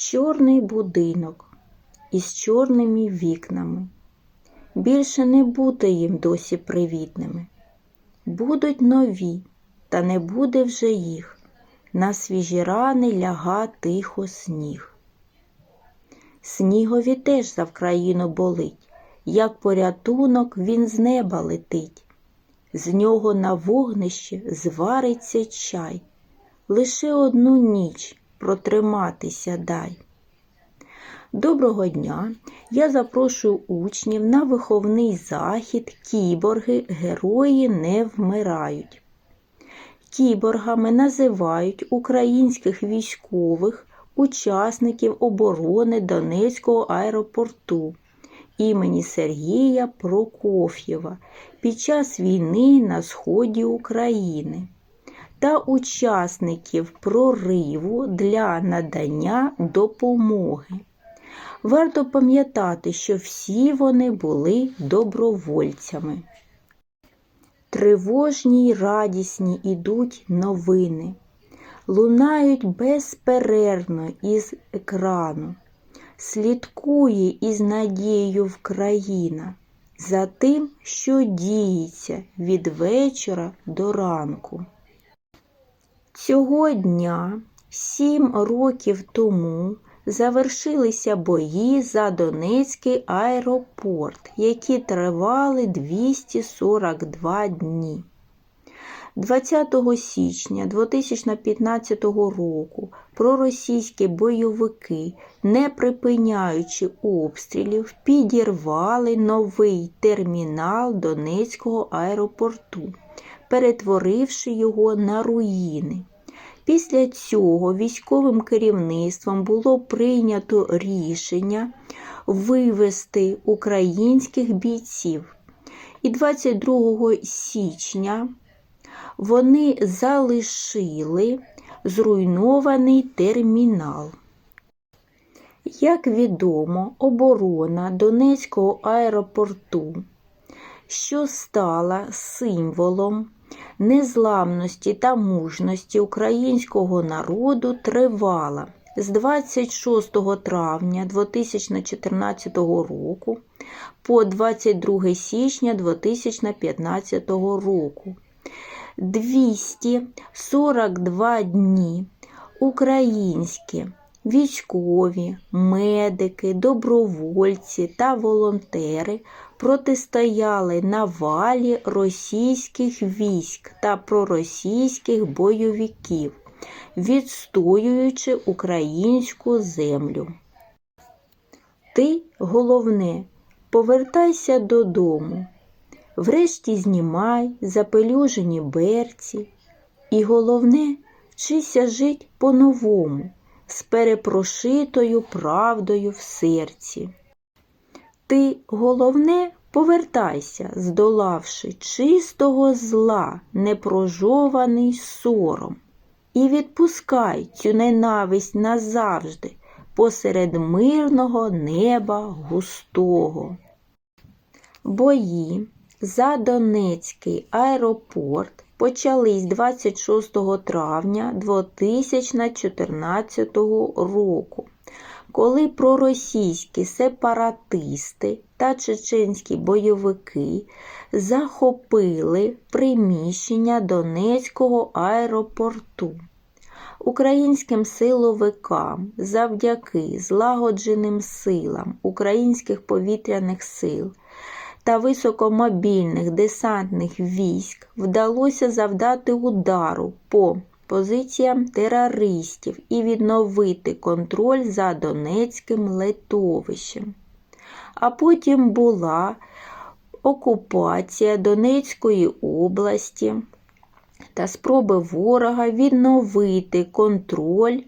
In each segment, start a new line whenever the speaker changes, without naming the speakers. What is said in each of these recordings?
Чорний будинок із чорними вікнами. Більше не бути їм досі привітними. Будуть нові, та не буде вже їх. На свіжі рани ляга тихо сніг. Снігові теж за Вкраїну болить, як порятунок він з неба летить. З нього на вогнищі звариться чай. Лише одну ніч протриматися дай. Доброго дня! Я запрошую учнів на виховний захід Кіборги Герої не вмирають. Кіборгами називають українських військових учасників оборони Донецького аеропорту імені Сергія Прокоф'єва під час війни на сході України та учасників прориву для надання допомоги. Варто пам'ятати, що всі вони були добровольцями. Тривожні й радісні ідуть новини, лунають безперервно із екрану, слідкує із надією Вкраїна за тим, що діється від вечора до ранку. Цього дня, сім років тому, завершилися бої за Донецький аеропорт, які тривали 242 дні. 20 січня 2015 року проросійські бойовики, не припиняючи обстрілів, підірвали новий термінал Донецького аеропорту, перетворивши його на руїни. Після цього військовим керівництвом було прийнято рішення вивести українських бійців. І 22 січня вони залишили зруйнований термінал. Як відомо, оборона Донецького аеропорту, що стала символом незламності та мужності українського народу тривала з 26 травня 2014 року по 22 січня 2015 року. 242 дні українські військові, медики, добровольці та волонтери протистояли навалі російських військ та проросійських бойовиків, відстоюючи українську землю. Ти, головне, повертайся додому, врешті знімай запелюжені берці, і головне, вчися жить по-новому, з перепрошитою правдою в серці. Ти, головне, повертайся, здолавши чистого зла, непрожований сором, і відпускай цю ненависть назавжди посеред мирного неба густого. Бої за Донецький аеропорт почались 26 травня 2014 року коли проросійські сепаратисти та чеченські бойовики захопили приміщення Донецького аеропорту. Українським силовикам завдяки злагодженим силам українських повітряних сил та високомобільних десантних військ вдалося завдати удару по позиціям терористів і відновити контроль за Донецьким литовищем. А потім була окупація Донецької області та спроби ворога відновити контроль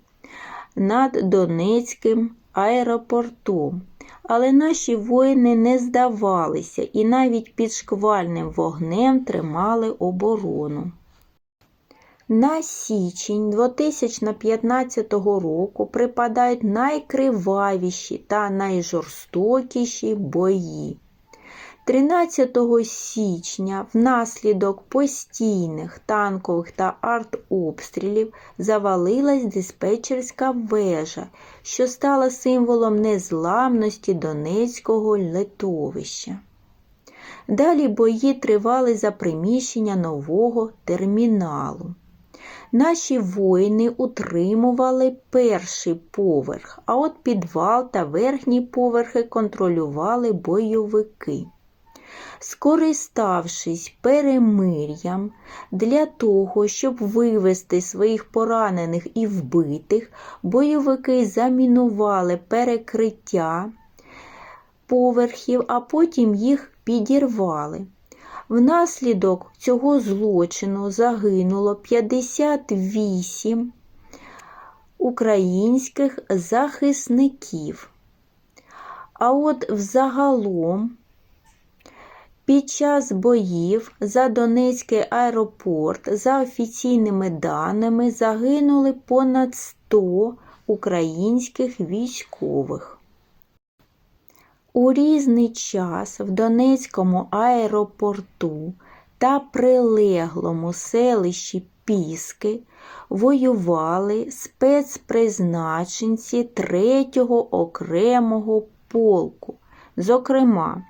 над Донецьким аеропортом. Але наші воїни не здавалися і навіть під шквальним вогнем тримали оборону. На січень 2015 року припадають найкривавіші та найжорстокіші бої. 13 січня внаслідок постійних танкових та артобстрілів завалилась диспетчерська вежа, що стала символом незламності Донецького литовища. Далі бої тривали за приміщення нового терміналу. Наші воїни утримували перший поверх, а от підвал та верхні поверхи контролювали бойовики. Скориставшись перемир'ям для того, щоб вивести своїх поранених і вбитих, бойовики замінували перекриття поверхів, а потім їх підірвали. Внаслідок цього злочину загинуло 58 українських захисників. А от взагалом під час боїв за Донецький аеропорт, за офіційними даними, загинули понад 100 українських військових. У різний час в Донецькому аеропорту та прилеглому селищі Піски воювали спецпризначенці 3-го окремого полку, зокрема,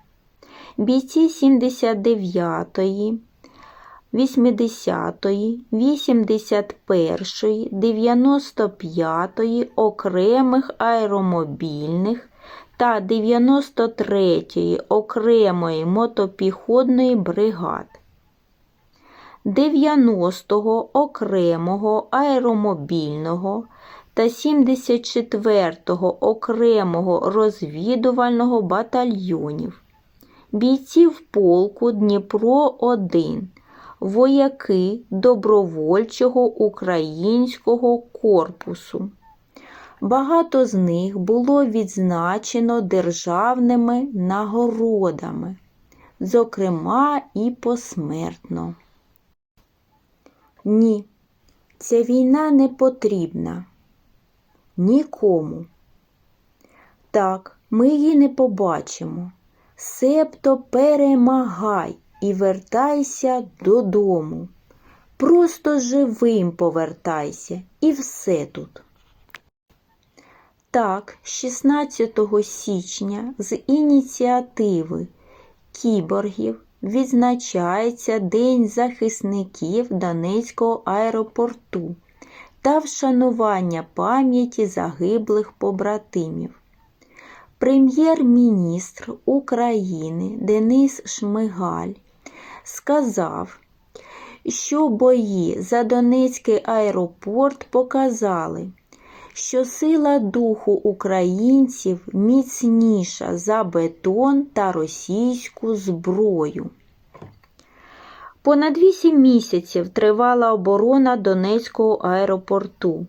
бійці 79-ї, 80-ї, 81-ї, 95-ї окремих аеромобільних та 93-ї окремої мотопіхотної бригади, 90-го окремого аеромобільного та 74-го окремого розвідувального батальйонів, бійців полку Дніпро 1 вояки добровольчого українського корпусу. Багато з них було відзначено державними нагородами, зокрема і посмертно. Ні, ця війна не потрібна нікому. Так, ми її не побачимо. Себто перемагай і вертайся додому. Просто живим повертайся і все тут. Так, 16 січня з ініціативи кіборгів відзначається День захисників Донецького аеропорту та вшанування пам'яті загиблих побратимів. Прем'єр-міністр України Денис Шмигаль сказав, що бої за Донецький аеропорт показали, що сила духу українців міцніша за бетон та російську зброю. Понад вісім місяців тривала оборона Донецького аеропорту.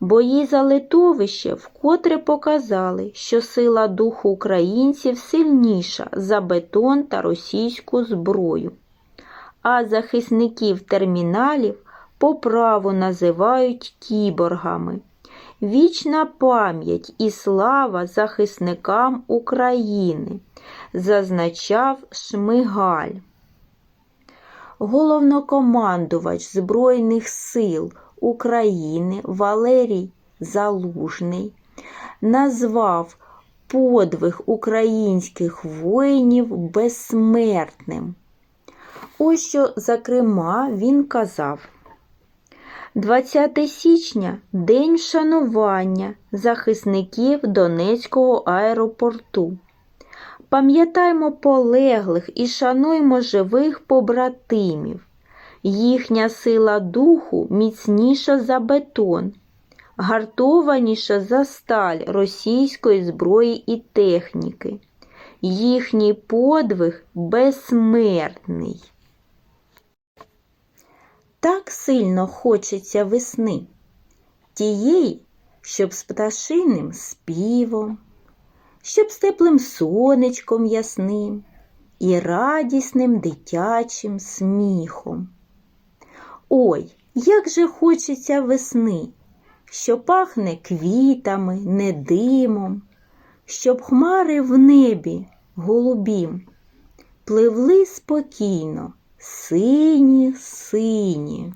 Бої за литовище вкотре показали, що сила духу українців сильніша за бетон та російську зброю, а захисників терміналів по праву називають кіборгами. Вічна пам'ять і слава захисникам України, зазначав Шмигаль. Головнокомандувач Збройних сил України Валерій Залужний назвав подвиг українських воїнів безсмертним. Ось що, зокрема, він казав. 20 січня День вшанування захисників Донецького аеропорту. Пам'ятаймо полеглих і шануймо живих побратимів. Їхня сила духу міцніша за бетон, гартованіша за сталь російської зброї і техніки. Їхній подвиг безсмертний. Так сильно хочеться весни, тієї, щоб з пташиним співом, щоб з теплим сонечком ясним і радісним дитячим сміхом. Ой, як же хочеться весни, що пахне квітами, не димом, щоб хмари в небі голубім, пливли спокійно, сині, сині.